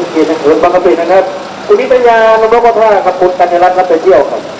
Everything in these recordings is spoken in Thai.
เป็นเกียรติเหินบางกะปินะครับคุณนิตยานนกท่ากับคุณกัญญรัตน์รับไปเที่ยวครับ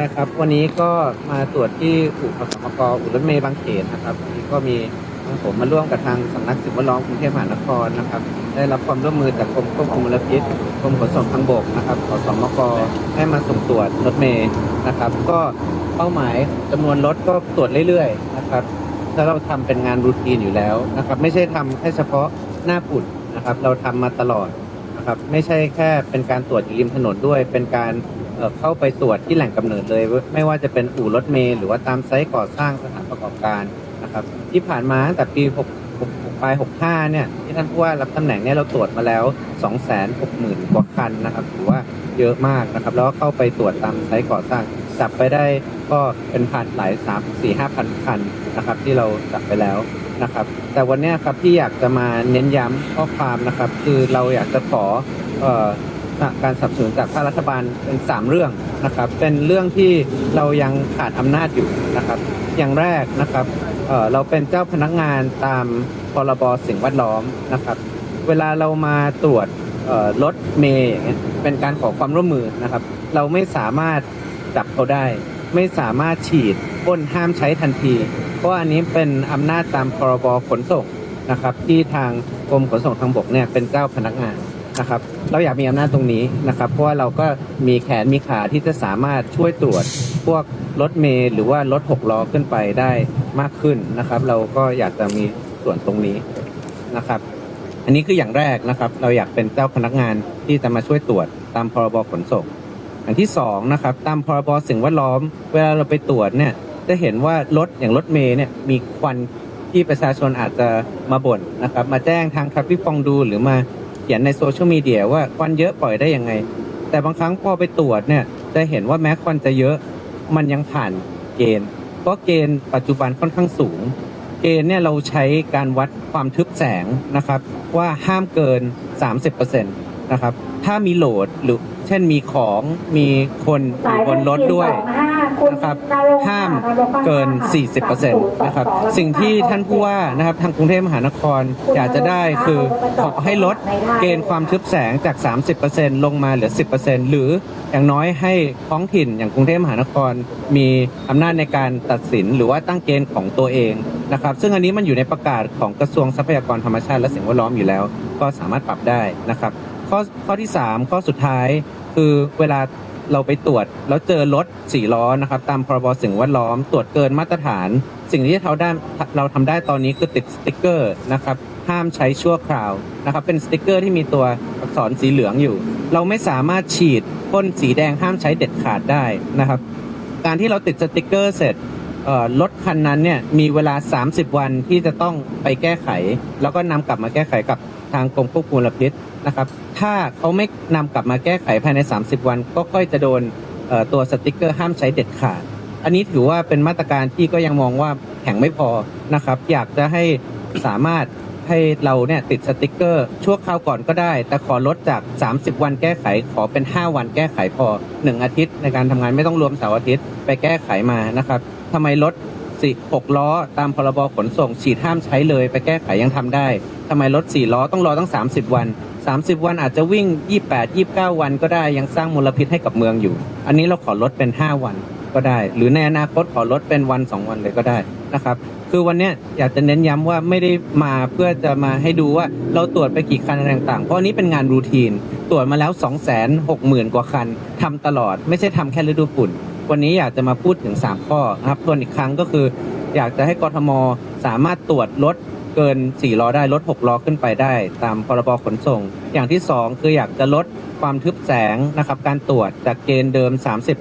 นะครับ วันนี้ก็มาตรวจที่อู่ขสมกอู่รถเมย์บางเขนนะครับวันนี้ก็มีทางผมมาร่วมกับทางสำนักสิ่งแวดล้อมกรุงเทพมหานครนะครับ ได้รับความร่วมมือจากกรมควบคุมมลพิษกรมขนส่งทางบกนะครับขสมกให้มาส่งตรวจรถเมย์นะครับ ก็เป้าหมายจำนวนรถก็ตรวจเรื่อยๆนะครับถ้าเราทำเป็นงานรูทีนอยู่แล้วนะครับ ไม่ใช่ทำแค่เฉพาะหน้าฝุ่นนะครับ เราทำมาตลอดนะครับ ไม่ใช่แค่เป็นการตรวจอยู่ริมถนนด้วย เป็นการ เข้าไปตรวจที่แหล่งกำเนิดเลย ไม่ว่าจะเป็นอู่รถเมล์หรือว่าตามไซต์ก่อสร้างสถานประกอบการนะครับที่ผ่านมาตั้งแต่ปี6 6ปลาย65 เนี่ยที่ท่านผู้ว่ารับตำแหน่งเนี่ยเราตรวจมาแล้ว 260,000 กว่าคันนะครับถือว่าเยอะมากนะครับแล้วก็เข้าไปตรวจตามไซต์ก่อสร้างจับไปได้ก็เป็นพันหลาย3 4 5พันคันนะครับที่เราจับไปแล้วนะครับแต่วันนี้ครับที่อยากจะมาเน้นย้ำข้อความนะครับ คือเราอยากจะขอ การสนับสนุนจากภาครัฐบาลเป็น 3 เรื่องนะครับ เป็นเรื่องที่เรายังขาดอำนาจอยู่นะครับ อย่างแรกนะครับเเราเป็นเจ้าพนักงานตามพรบสิ่งแวดล้อมนะครับ เวลาเรามาตรวจรถเมย์เป็นการขอความร่วมมือนะครับ เราไม่สามารถจับเขาได้ ไม่สามารถฉีดพ่นห้ามใช้ทันที เพราะอันนี้เป็นอำนาจตามพรบขนส่งนะครับ ที่ทางกรมขนส่งทางบกเนี่ยเป็นเจ้าพนักงาน นะครับเราอยากมีอำนาจตรงนี้นะครับ เพราะว่าเราก็มีแขนมีขาที่จะสามารถช่วยตรวจพวกรถเมล์หรือว่ารถหกล้อขึ้นไปได้มากขึ้นนะครับ เราก็อยากจะมีส่วนตรงนี้นะครับ อันนี้คืออย่างแรกนะครับ เราอยากเป็นเจ้าพนักงานที่จะมาช่วยตรวจตามพรบขนส่งอันที่สองนะครับตามพรบสิ่งแวดล้อม เวลาเราไปตรวจเนี่ยจะเห็นว่ารถอย่างรถเมย์เนี่ยมีควันที่ประชาชนอาจจะมาบ่นนะครับ มาแจ้งทางทราฟิกฟองดูหรือมา ขียนในโซเชียลมีเดียว่าควันเยอะปล่อยได้ยังไง แต่บางครั้งพอไปตรวจเนี่ยจะเห็นว่าแม้ควันจะเยอะมันยังผ่านเกณฑ์ เพราะเกณฑ์ปัจจุบันค่อนข้างสูง เกณฑ์เนี่ยเราใช้การวัดความทึบแสงนะครับ ว่าห้ามเกิน 30%นะครับถ้ามีโหลดหรือ เช่นมีของมีคนอยู่บนรถด้วยนะครับห้ามเกิน 40%นะครับสิ่งที่ท่านผู้ว่านะครับทางกรุงเทพมหานครอยากจะได้คือขอให้ลดเกณฑ์ความทึบแสงจาก 30%ลงมาเหลือ 10%หรืออย่างน้อยให้ท้องถิ่นอย่างกรุงเทพมหานครมีอำนาจในการตัดสินหรือว่าตั้งเกณฑ์ของตัวเองนะครับซึ่งอันนี้มันอยู่ในประกาศของกระทรวงทรัพยากรธรรมชาติและสิ่งแวดล้อมอยู่แล้ว ก็สามารถปรับได้นะครับ ข้อข้อที่ 3 ข้อสุดท้าย คือเวลาเราไปตรวจแล้วเจอรถสี่ล้อนะครับ ตามพรบสิ่งแวดล้อมตรวจเกินมาตรฐาน สิ่งที่เราได้เราทำได้ตอนนี้คือติดสติกเกอร์นะครับห้ามใช้ชั่วคราวนะครับ เป็นสติกเกอร์ที่มีตัวอักษรสีเหลืองอยู่ เราไม่สามารถฉีดพ่นสีแดงห้ามใช้เด็ดขาดได้นะครับ การที่เราติดสติกเกอร์เสร็จรถคันนั้นเนี่ยมีเวลา 30 วันที่จะต้องไปแก้ไข แล้วก็นำกลับมาแก้ไขกับทางกรมควบคุมมลพิษนะครับ ถ้าเขาไม่นำกลับมาแก้ไขภายใน 30 วัน ก็ค่อยจะโดนตัวสติกเกอร์ห้ามใช้เด็ดขาด อันนี้ถือว่าเป็นมาตรการที่ก็ยังมองว่าแข็งไม่พอนะครับ อยากจะให้สามารถให้เราเนี่ยติดสติกเกอร์ ชั่วคราวก่อนก็ได้ แต่ขอลดจาก 30 วันแก้ไขขอเป็น 5 วันแก้ไขพอ 1 อาทิตย์ ในการทำงานไม่ต้องรวมเสาร์อาทิตย์ไปแก้ไขมานะครับทำไมรถสี่หกล้อ ตามพรบขนส่งฉีดห้ามใช้เลย ไปแก้ไขยังทำได้ทำไมรถ4ล้อต้องรอตั้ง 30 วัน 30 วันอาจจะวิ่ง 28 29 วันก็ได้ยังสร้างมลพิษให้กับเมืองอยู่ อันนี้เราขอลดเป็น 5 วันก็ได้ หรือในอนาคตขอลดเป็นวันสองวันเลยก็ได้นะครับคือวันนี้อยากจะเน้นย้ำว่าไม่ได้มาเพื่อจะมาให้ดูว่าเราตรวจไปกี่คันอะไรต่างๆ เพราะนี้เป็นงานรูทีน ตรวจมาแล้ว 2 6 0 0 0 0 กว่าคันทำตลอดไม่ใช่ทำแค่ฤดูฝุ่น วันนี้อยากจะมาพูดถึง 3 ข้อนะครับทวนอีกครั้งก็คือ อยากจะให้กทมสามารถตรวจรถ เกิน 4 ล้อได้ลด 6 ล้อขึ้นไปได้ ตามพรบขนส่ง อย่างที่ 2 คืออยากจะลดความทึบแสงนะครับการตรวจจากเกณฑ์เดิม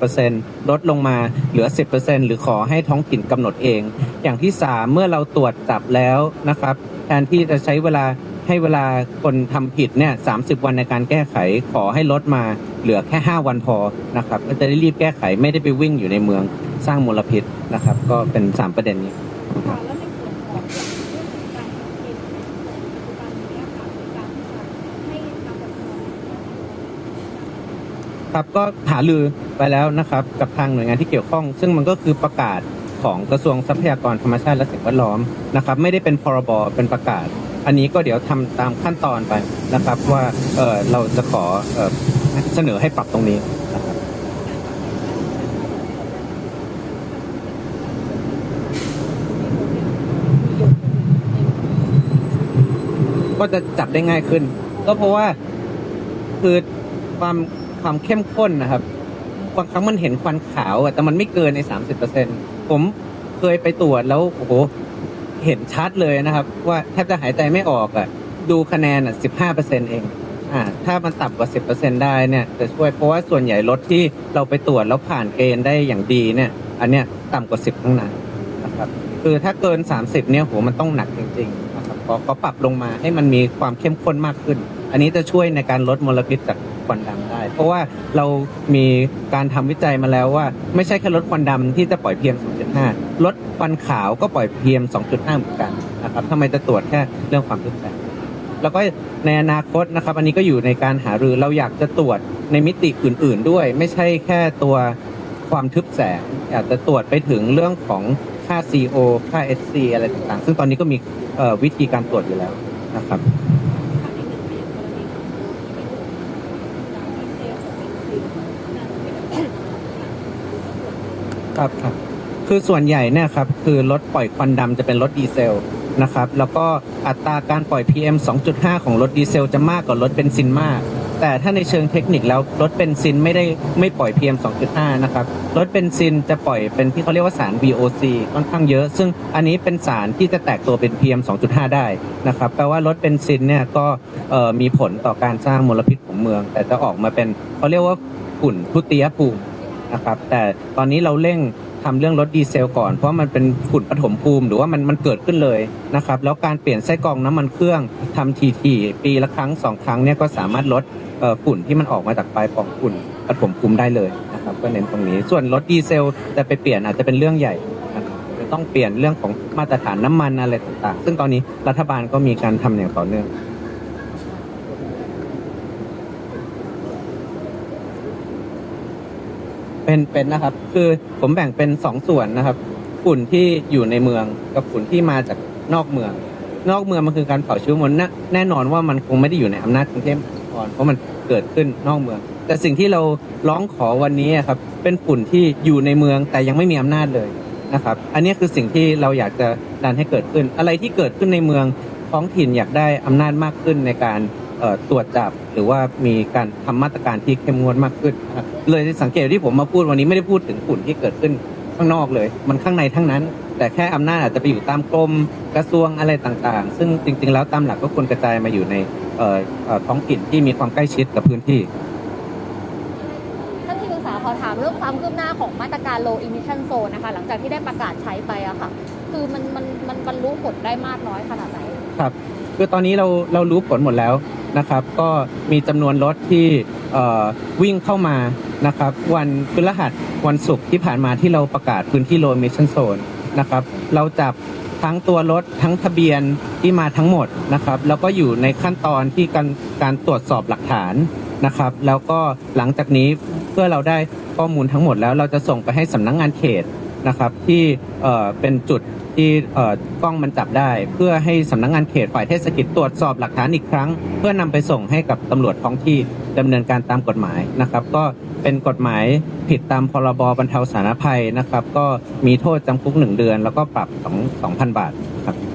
30%ลดลงมาเหลือ 10%หรือขอให้ท้องถิ่นกำหนดเอง อย่างที่ 3 เมื่อเราตรวจจับแล้วนะครับแทนที่จะใช้เวลาให้เวลาคนทำผิดเนี่ย30วันในการแก้ไขขอให้ลดมาเหลือแค่ 5 วันพอนะครับก็จะได้รีบแก้ไขไม่ได้ไปวิ่งอยู่ในเมืองสร้างมลพิษนะครับ ก็เป็น 3 ประเด็นนี้ ค่ะแล้วในส่วนของเรื่องของการทำเกณฑ์ในปัจจุบันนี้ค่ะในการที่จะให้ทางกทม ครับก็หาลือไปแล้วนะครับกับทางหน่วยงานที่เกี่ยวข้อง ซึ่งมันก็คือประกาศของกระทรวงทรัพยากรธรรมชาติและสิ่งแวดล้อมนะครับ ไม่ได้เป็นพรบเป็นประกาศ อันนี้ก็เดี๋ยวทำตามขั้นตอนไปนะครับ ว่าเออเราจะขอเออเสนอให้ปรับตรงนี้นะครับก็จะจับได้ง่ายขึ้น ก็เพราะว่าคือความ ความเข้มข้นนะครับบางครั้งมันเห็นควันขาวอะแต่มันไม่เกินในสามสิบเปอร์เซ็นผมเคยไปตรวจแล้วโอ้โหเห็นชัดเลยนะครับ ว่าแทบจะหายใจไม่ออกอะดูคะแนนอะสิบห้าเปอร์เซ็นเองอ่าถ้ามันต่ำกว่าสิบเปอร์เซ็นได้เนี่ยจะช่วยเพราะว่าส่วนใหญ่รถที่เราไปตรวจแล้วผ่านเกณฑ์ได้อย่างดีเนี่ย อันเนี้ยต่ำกว่าสิบทั้งนั้นนะครับคือถ้าเกิน30เนี่ยโหมันต้องหนักจริงๆนะครับขอปรับลงมาให้มันมีความเข้มข้นมากขึ้น อันนี้จะช่วยในการลดมลพิษจากควันดำได้ เพราะว่าเรามีการทำวิจัยมาแล้วว่า ไม่ใช่แค่ลดควันดำที่จะปล่อย PM 2.5ลดควันขาวก็ปล่อย PM 2.5 เหมือนกันนะครับทำไมจะตรวจแค่เรื่องความทึบแสงแล้วก็ในอนาคตนะครับ อันนี้ก็อยู่ในการหารือเราอยากจะตรวจในมิติอื่น ๆ ด้วย ไม่ใช่แค่ตัวความทึบแสงอยากจะตรวจไปถึงเรื่องของค่า CO ค่า SC อะไรต่างๆ ซึ่งตอนนี้ก็มีวิธีการตรวจอยู่แล้วนะครับ ค่ะในหนึ่งในกรณีของที่เป็นดีเซลกับเบนซิน ครับครับคือส่วนใหญ่เนี่ยครับคือรถปล่อยควันดำจะเป็นรถดีเซลนะครับแล้วก็อัตราการปล่อย PM 2.5 ของรถดีเซลจะมากกว่ารถเบนซินมาก แต่ถ้าในเชิงเทคนิคแล้วรถเบนซินไม่ได้ไม่ปล่อย PM 2.5 นะครับรถเบนซินจะปล่อยเป็นที่เขาเรียกว่าสาร VOC ค่อนข้างเยอะ ซึ่งอันนี้เป็นสารที่จะแตกตัวเป็น PM 2.5 ได้นะครับแปลว่ารถเบนซินเนี่ยก็มีผลต่อการสร้างมลพิษของเมือง แต่จะออกมาเป็นเขาเรียกว่าฝุ่นทุติยภูมิ นะครับแต่ตอนนี้เราเร่งทำเรื่องรถดีเซลก่อน เพราะมันเป็นฝุ่นปฐมภูมิ หรือว่ามันมันเกิดขึ้นเลยนะครับแล้วการเปลี่ยนไส้กรองน้ำมันเครื่องทำทีทีๆปีละครั้งสองครั้งเนี่ยก็สามารถลดฝุ่นที่มันออกมาจากปลายปล่องฝุ่นปฐมภูมิได้เลยนะครับก็เน้นตรงนี้ ส่วนรถดีเซลจะไปเปลี่ยนอาจจะเป็นเรื่องใหญ่จะต้องเปลี่ยนเรื่องของมาตรฐานน้ำมันอะไรต่างๆ ซึ่งตอนนี้รัฐบาลก็มีการทำอย่างต่อเนื่อง เป็นเป็นนะครับ คือผมแบ่งเป็นสองส่วนนะครับ ฝุ่นที่อยู่ในเมืองกับฝุ่นที่มาจากนอกเมือง นอกเมืองมันคือการเผาเชื้อมลแน่แน่นอนว่ามันคงไม่ได้อยู่ในอำนาจกรุงเทพมหานครเพราะมันเกิดขึ้นนอกเมือง แต่สิ่งที่เราร้องขอวันนี้ครับ เป็นฝุ่นที่อยู่ในเมืองแต่ยังไม่มีอำนาจเลยนะครับ อันนี้คือสิ่งที่เราอยากจะดันให้เกิดขึ้น อะไรที่เกิดขึ้นในเมืองท้องถิ่นอยากได้อำนาจมากขึ้นในการ ตรวจจับหรือว่ามีการทำมาตรการที่เข้มงวดมากขึ้นนะครับเลยสังเกตที่ผมมาพูดวันนี้ไม่ได้พูดถึงฝุ่นที่เกิดขึ้นข้างนอกเลย มันข้างในทั้งนั้น แต่แค่อำนาจอาจจะไปอยู่ตามกรมกระทรวงอะไรต่างๆ ซึ่งจริง ๆ แล้วตามหลักก็ควรกระจายมาอยู่ในเอ่อเอ่อท้องถิ่นที่มีความใกล้ชิดกับพื้นที่ท่านที่ปรึกษาขอถามเรื่องความคืบหน้าของมาตรการ low emission zone นะคะหลังจากที่ได้ประกาศใช้ไปอะค่ะ คือมันมันมันบรรลุผลได้มากน้อยขนาดไหนครับคือตอนนี้เราเรารู้ผลหมดแล้ว นะครับ ก็มีจำนวนรถที่วิ่งเข้ามานะครับ วันพฤหัสวันศุกร์ที่ผ่านมาที่เราประกาศพื้นที่ low emission zone นะครับ เราจับทั้งตัวรถทั้งทะเบียนที่มาทั้งหมดนะครับ แล้วก็อยู่ในขั้นตอนที่การการตรวจสอบหลักฐานนะครับ แล้วก็หลังจากนี้เพื่อเราได้ข้อมูลทั้งหมดแล้วเราจะส่งไปให้สำนักงานเขต นะครับที่เเป็นจุดที่กล้องมันจับได้ เพื่อให้สำนักงานเขตฝ่ายเทศกิจตรวจสอบหลักฐานอีกครั้ง เพื่อนำไปส่งให้กับตำรวจท้องที่ดำเนินการตามกฎหมายนะครับ ก็เป็นกฎหมายผิดตามพรบ บรรเทาสาธารณภัยนะครับ ก็มีโทษจำคุกหนึ่งเดือน แล้วก็ปรับสองสองพันบาทครับ